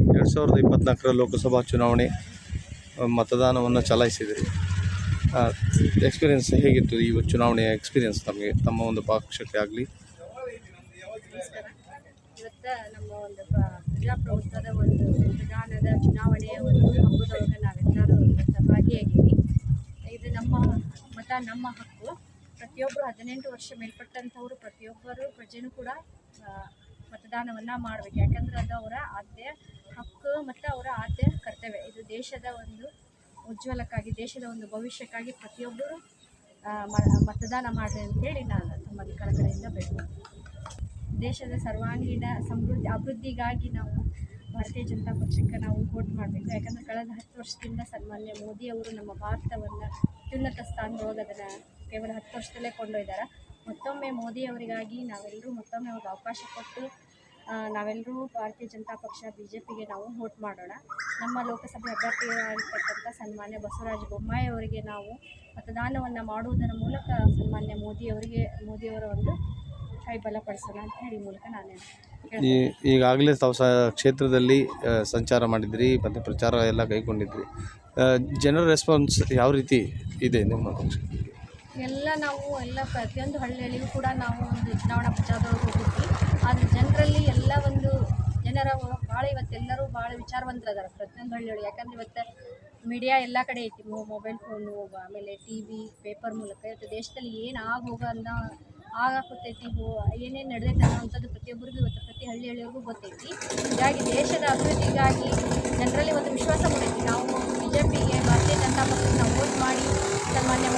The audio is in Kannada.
ಎರಡು ಸಾವಿರದ ಇಪ್ಪತ್ನಾಲ್ಕರ ಲೋಕಸಭಾ ಚುನಾವಣೆ ಮತದಾನವನ್ನು ಚಲಾಯಿಸಿದಿರಿ. ಎಕ್ಸ್ಪೀರಿಯನ್ಸ್ ಹೇಗಿತ್ತು ಈ ಚುನಾವಣೆಯ ಎಕ್ಸ್ಪೀರಿಯನ್ಸ್ ತಮಗೆ ತಮ್ಮ ಒಂದು ಪಕ್ಷಕ್ಕೆ ಆಗಲಿ? ನಮ್ಮ ಒಂದು ಒಂದು ಮತದಾನದ ಚುನಾವಣೆಯ ಒಂದು ಇದು ನಮ್ಮ ಮತ, ನಮ್ಮ ಹಕ್ಕು. ಪ್ರತಿಯೊಬ್ಬರು ಹದಿನೆಂಟು ವರ್ಷ ಮೇಲ್ಪಟ್ಟಂಥವರು, ಪ್ರತಿಯೊಬ್ಬರು ಪ್ರಜೆನೂ ಕೂಡ ಮತದಾನವನ್ನು ಮಾಡಬೇಕು. ಯಾಕಂದ್ರೆ ಅದು ಅವರ ಆದ್ಯ ಹಕ್ಕು ಮತ್ತು ಅವರ ಆದ್ಯ ಕರ್ತವ್ಯ. ಇದು ದೇಶದ ಒಂದು ಉಜ್ವಲಕ್ಕಾಗಿ, ದೇಶದ ಒಂದು ಭವಿಷ್ಯಕ್ಕಾಗಿ ಪ್ರತಿಯೊಬ್ಬರು ಮತದಾನ ಮಾಡಿದೆ ಅಂತೇಳಿ ನಾನು ತಮ್ಮಲ್ಲಿ ಕಳಕಳಿಯಿಂದ ಬೇಕು ದೇಶದ ಸರ್ವಾಂಗೀಣ ಸಮೃದ್ಧಿ, ಅಭಿವೃದ್ಧಿಗಾಗಿ ನಾವು ಭಾರತೀಯ ಜನತಾ ಪಕ್ಷಕ್ಕೆ ನಾವು ವೋಟ್ ಮಾಡಬೇಕು. ಯಾಕಂದರೆ ಕಳೆದ ಹತ್ತು ವರ್ಷದಿಂದ ಸನ್ಮಾನ್ಯ ಮೋದಿಯವರು ನಮ್ಮ ಭಾರತವನ್ನು ಅತ್ಯುನ್ನತ ಸ್ಥಾನದೊಳಗೆ ಅದನ್ನು ಕೇವಲ ಹತ್ತು ವರ್ಷದಲ್ಲೇ ಕೊಂಡೊಯ್ದಾರೆ. ಮತ್ತೊಮ್ಮೆ ಮೋದಿಯವರಿಗಾಗಿ ನಾವೆಲ್ಲರೂ ಮತ್ತೊಮ್ಮೆ ಅವ್ರಿಗೆ ಅವಕಾಶ ಕೊಟ್ಟು ನಾವೆಲ್ಲರೂ ಭಾರತೀಯ ಜನತಾ ಪಕ್ಷ ಬಿ ಜೆ ಪಿಗೆ ನಾವು ವೋಟ್ ಮಾಡೋಣ. ನಮ್ಮ ಲೋಕಸಭೆ ಅಭ್ಯರ್ಥಿಯಾಗಿರ್ತಕ್ಕಂಥ ಸನ್ಮಾನ್ಯ ಬಸವರಾಜ ಬೊಮ್ಮಾಯಿ ಅವರಿಗೆ ನಾವು ಮತದಾನವನ್ನು ಮಾಡುವುದರ ಮೂಲಕ ಸನ್ಮಾನ್ಯ ಮೋದಿಯವರಿಗೆ ಮೋದಿಯವರ ಒಂದು ಕೈ ಬಲಪಡಿಸೋಣ ಅಂತ ಹೇಳಿ ಮೂಲಕ ನಾನು ಹೇಳ್ತೀನಿ. ಈ ಈಗಾಗಲೇ ತಾವು ಸ ಕ್ಷೇತ್ರದಲ್ಲಿ ಸಂಚಾರ ಮಾಡಿದ್ರಿ ಮತ್ತು ಪ್ರಚಾರ ಎಲ್ಲ ಕೈಗೊಂಡಿದ್ರಿ. ಜನರ ರೆಸ್ಪಾನ್ಸ್ ಯಾವ ರೀತಿ ಇದೆ ನಿಮ್ಮ ಎಲ್ಲ ನಾವು ಎಲ್ಲ ಪ್ರತಿಯೊಂದು ಹಳ್ಳಿಯಲ್ಲಿಯೂ ಕೂಡ ನಾವು ಒಂದು ಚುನಾವಣಾ ಪ್ರಚಾರದೊಳಗೆ ಹೋಗಿದ್ವಿ. ಆದರೆ ಜನರಲ್ಲಿ ಎಲ್ಲ ಒಂದು ಜನರ ಭಾಳ ಇವತ್ತೆಲ್ಲರೂ ಭಾಳ ವಿಚಾರವಂತರದಾರ ಪ್ರತಿಯೊಂದು ಹಳ್ಳಿಯೊಳಗೆ ಯಾಕಂದ್ರೆ ಇವತ್ತು ಮೀಡಿಯಾ ಎಲ್ಲ ಕಡೆ ಐತಿ. ಮೊಬೈಲ್ ಫೋನು ಆಮೇಲೆ ಟಿ ವಿ ಪೇಪರ್ ಮೂಲಕ. ಇವತ್ತು ದೇಶದಲ್ಲಿ ಏನು ಆಗ ಹೋಗೋ ಅನ್ನೋ ಆಗಾಕತ್ತೈತಿ ಏನೇನು ನಡೆದೈತೆ ಅನ್ನೋವಂಥದ್ದು ಪ್ರತಿಯೊಬ್ಬರಿಗೂ ಇವತ್ತು ಪ್ರತಿ ಹಳ್ಳಿ ಹಳ್ಳಿಯವ್ರಿಗೂ ಗೊತ್ತೈತಿ. ಹೀಗಾಗಿ ದೇಶದ ಅಭಿವೃದ್ಧಿಗಾಗಿ ಜನರಲ್ಲಿ ಒಂದು ವಿಶ್ವಾಸ ಮೂಡೈತಿ. ನಾವು ಬಿ ಜೆ ಪಿಗೆ ಭಾರತೀಯ ಜನತಾ ಪಕ್ಷಕ್ಕೆ ನಾವು ವೋಟ್ ಮಾಡಿ ಸನ್ಮಾನ್ಯ